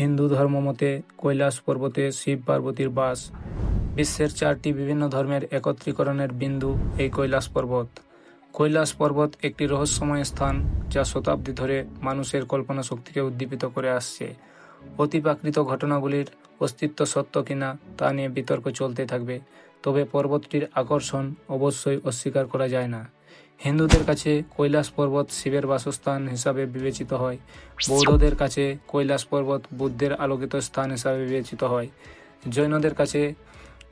হিন্দু ধর্ম মতে কৈলাস পর্বতে শিব পার্বতীর বাস। বিশ্বের চারটি বিভিন্ন ধর্মের একত্রীকরণের বিন্দু এই কৈলাস পর্বত। কৈলাস পর্বত একটি রহস্যময় স্থান যা শতাব্দী ধরে মানুষের কল্পনা শক্তিকে উদ্দীপিত করে আসছে। অতিপ্রাকৃত ঘটনাগুলির অস্তিত্ব সত্য কিনা তা নিয়ে বিতর্ক চলতে থাকবে, তবে পর্বতটির আকর্ষণ অবশ্যই অস্বীকার করা যায় না। হিন্দুদের কাছে কৈলাস পর্বত শিবের বাসস্থান হিসাবে বিবেচিত হয়। বৌদ্ধদের কাছে কৈলাস পর্বত বুদ্ধের আলোকিত স্থান হিসাবে বিবেচিত হয়। জৈনদের কাছে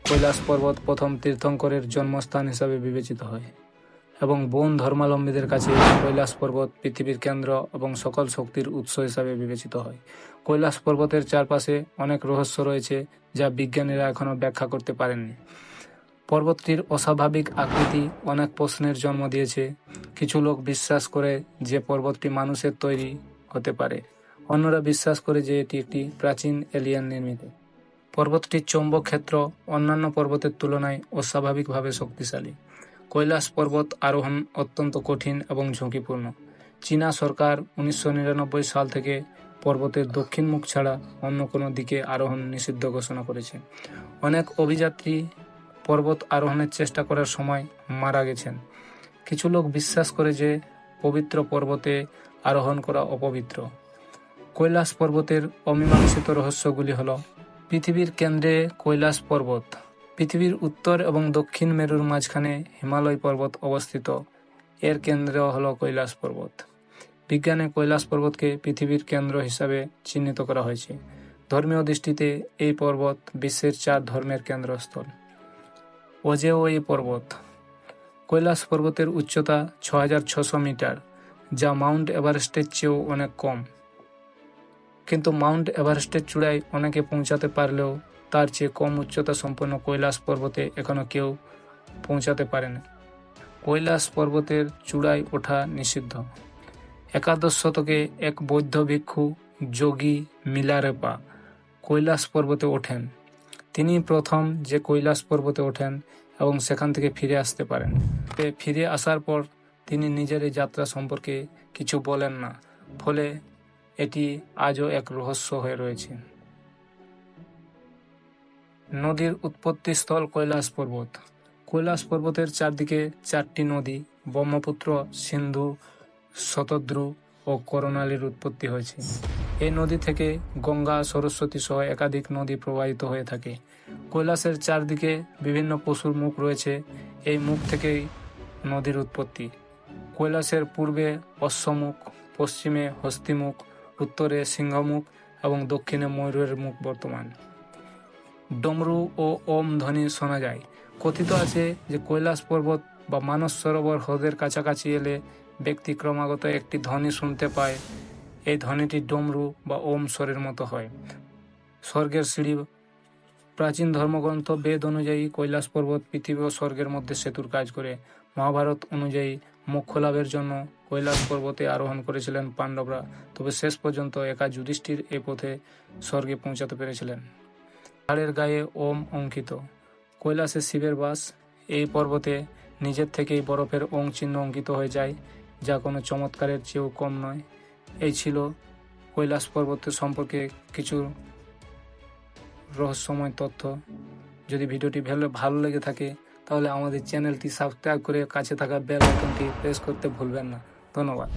কৈলাস পর্বত প্রথম তীর্থঙ্করের জন্মস্থান হিসাবে বিবেচিত হয় এবং বন ধর্মাবলম্বীদের কাছে কৈলাস পর্বত পৃথিবীর কেন্দ্র এবং সকল শক্তির উৎস হিসাবে বিবেচিত হয়। কৈলাস পর্বতের চারপাশে অনেক রহস্য রয়েছে যা বিজ্ঞানীরা এখনও ব্যাখ্যা করতে পারেননি। পর্বতটির অস্বাভাবিক আকৃতি অনেক প্রশ্নের জন্ম দিয়েছে। কিছু লোক বিশ্বাস করে যে পর্বতটি মানুষের তৈরি হতে পারে। অন্যরা বিশ্বাস করে যে এটি একটি প্রাচীন এলিয়ান নির্মিত। পর্বতটির চৌম্বক ক্ষেত্র অন্যান্য পর্বতের তুলনায় অস্বাভাবিকভাবে শক্তিশালী। কৈলাস পর্বত আরোহণ অত্যন্ত কঠিন এবং ঝুঁকিপূর্ণ। চীনা সরকার উনিশশো নিরানব্বই সাল থেকে পর্বতের দক্ষিণ মুখ ছাড়া অন্য কোনো দিকে আরোহণ নিষিদ্ধ ঘোষণা করেছে। অনেক অভিযাত্রী পর্বত আরোহণের চেষ্টা করার সময় মারা গেছেন। কিছু লোক বিশ্বাস করে যে পবিত্র পর্বতে আরোহণ করা অপবিত্র। কৈলাস পর্বতের অমীমাংসিত রহস্যগুলি হল, পৃথিবীর কেন্দ্রে কৈলাস পর্বত, পৃথিবীর উত্তর এবং দক্ষিণ মেরুর মাঝখানে হিমালয় পর্বত অবস্থিত। এর কেন্দ্র হল কৈলাস পর্বত। বিজ্ঞানে কৈলাস পর্বতকে পৃথিবীর কেন্দ্র হিসাবে চিহ্নিত করা হয়েছে। ধর্মীয় দৃষ্টিতে এই পর্বত বিশ্বের চার ধর্মের কেন্দ্রস্থল। অজেয় এই পর্বত। কৈলাস পর্বতের উচ্চতা ছ হাজার ছশো মিটার, যা মাউন্ট এভারেস্টের চেয়েও অনেক কম। কিন্তু মাউন্ট এভারেস্টের চূড়ায় অনেকে পৌঁছাতে পারলেও তার চেয়ে কম উচ্চতা সম্পন্ন কৈলাস পর্বতে এখনও কেউ পৌঁছাতে পারেনি। কৈলাস পর্বতের চূড়ায় ওঠা নিষিদ্ধ। একাদশ শতকে এক বৌদ্ধ ভিক্ষু যোগী মিলারেপা কৈলাস পর্বতে ওঠেন। তিনি প্রথম যে কৈলাস পর্বতে ওঠেন এবং সেখান থেকে ফিরে আসতে পারেন। ফিরে আসার পর তিনি নিজের এই যাত্রা সম্পর্কে কিছু বলেন না, ফলে এটি আজও এক রহস্য হয়ে রয়েছে। নদীর উৎপত্তিস্থল কৈলাস পর্বত। কৈলাস পর্বতের চারদিকে চারটি নদী, ব্রহ্মপুত্র, সিন্ধু, শতদ্রু ও করোনালীর উৎপত্তি হয়েছে। এই নদী থেকে গঙ্গা, সরস্বতী সহ একাধিক নদী প্রবাহিত হয়ে থাকে। কৈলাসের চারদিকে বিভিন্ন পশুর মুখ রয়েছে। এই মুখ থেকেই নদীর উৎপত্তি। কৈলাসের পূর্বে অশ্বমুখ, পশ্চিমে হস্তিমুখ, উত্তরে সিংহমুখ এবং দক্ষিণে ময়ূরের মুখ বর্তমান। ডমরু ও ওম ধ্বনি শোনা যায়। কথিত আছে যে কৈলাস পর্বত বা মানস সরোবর হ্রদের কাছাকাছি এলে ব্যক্তি ক্রমাগত একটি ধ্বনি শুনতে পায়। এই ধ্বনিটি ডমরু বা ওম স্বরের মতো হয়। স্বর্গের সিঁড়ি প্রাচীন ধর্মগ্রন্থ বেদ অনুযায়ী কৈলাস পর্বত, পৃথিবী ও স্বর্গের মধ্যে সেতুর কাজ করে। মহাভারত অনুযায়ী মোক্ষ লাভের জন্য কৈলাস পর্বতে আরোহণ করেছিলেন পাণ্ডবরা, তবে শেষ পর্যন্ত একা যুধিষ্ঠির এ পথে স্বর্গে পৌঁছাতে পেরেছিলেন। পাহাড়ের গায়ে ওম অঙ্কিত। কৈলাসে শিবের বাস, এই পর্বতে নিজের থেকেই বরফের ওং চিহ্ন অঙ্কিত হয়ে যায়, যা কোনো চমৎকারের চেয়েও কম নয়। এই ছিল কৈলাস পর্বত সম্পর্কে কিছু রহস্যময় তথ্য। যদি ভিডিওটি ভালো ভালো লেগে থাকে, তাহলে আমাদের চ্যানেলটি সাবস্ক্রাইব করে কাছে থাকা বেল আইকনটি প্রেস করতে ভুলবেন না। ধন্যবাদ।